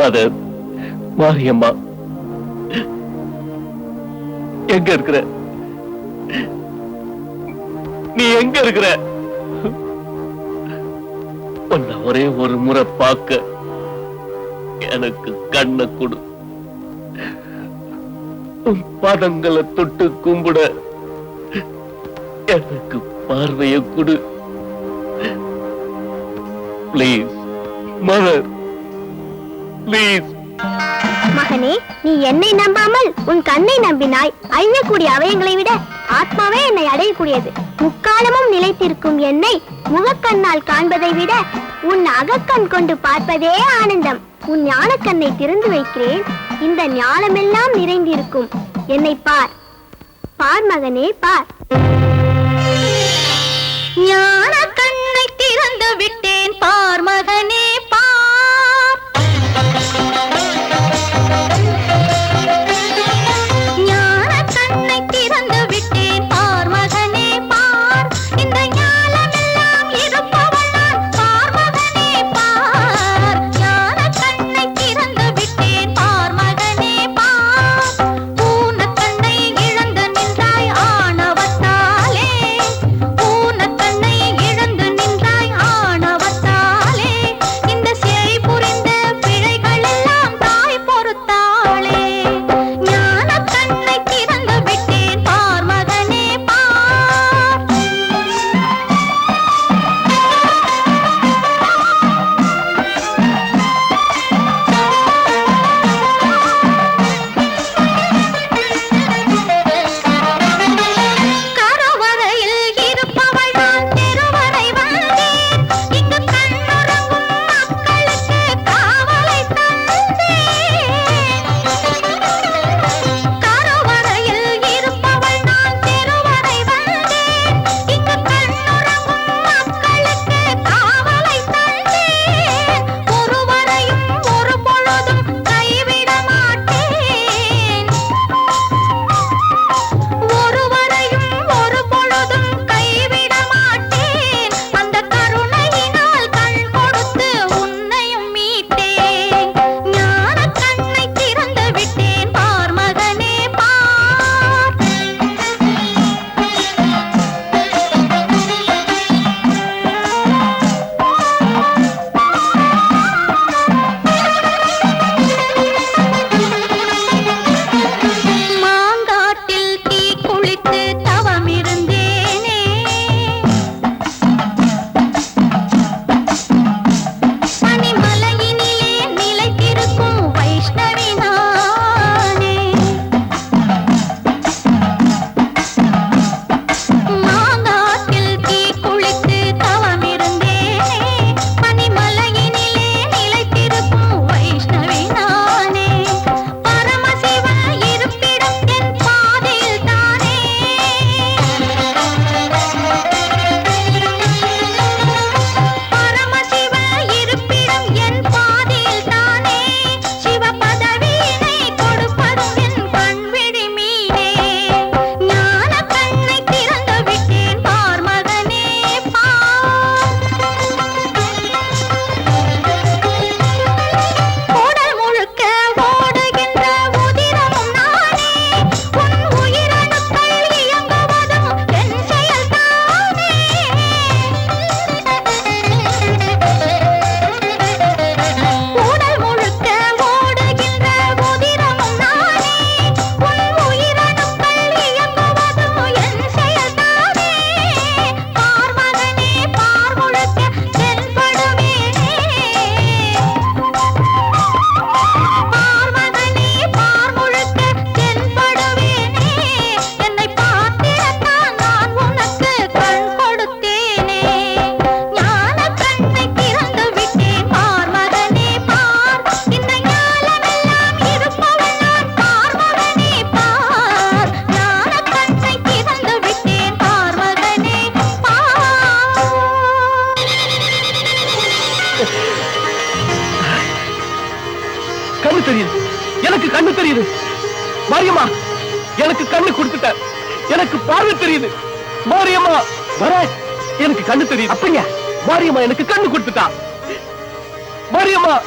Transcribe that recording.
Mother Mariamma எங்க இருக்கிற? நீ எங்க இருக்கிற? உன்னை ஒரே ஒரு முறை பார்க்க எனக்கு கண்ணை கொடு. உன் பாதங்களை தொட்டு கும்பிட எனக்கு பார்வையை கொடு. பிளீஸ் மதர் ப்ளீஸ் மகனே நீ என்னை நம்பாமல் உன் கண்ணை நம்பினாய். அழியக்கூடிய அவயங்களை விட ஆத்மாவே என்னை அடையக்கூடியது. முக்காலமும் நிலைத்திருக்கும் என்னை முகக்கண்ணால் காண்பதை விட உன் அகக்கண் கொண்டு பார்ப்பதே ஆனந்தம். உன் ஞானக்கண்ணை திறந்து வைக்கிறேன். இந்த ஞானமெல்லாம் நிறைந்திருக்கும். என்னை பார். பார் மகனே பார். ஞான தெரியுது. எனக்கு கண்ணு தெரியுது. மாரியம்மா எனக்கு கண்ணு கொடுத்துட்ட. எனக்கு பார்வை தெரியுது. மாரியம்மா வர. எனக்கு கண்ணு தெரியுது. அப்படியா? மாரியம்மா எனக்கு கண்ணு கொடுத்துட்டா. மாரியம்மா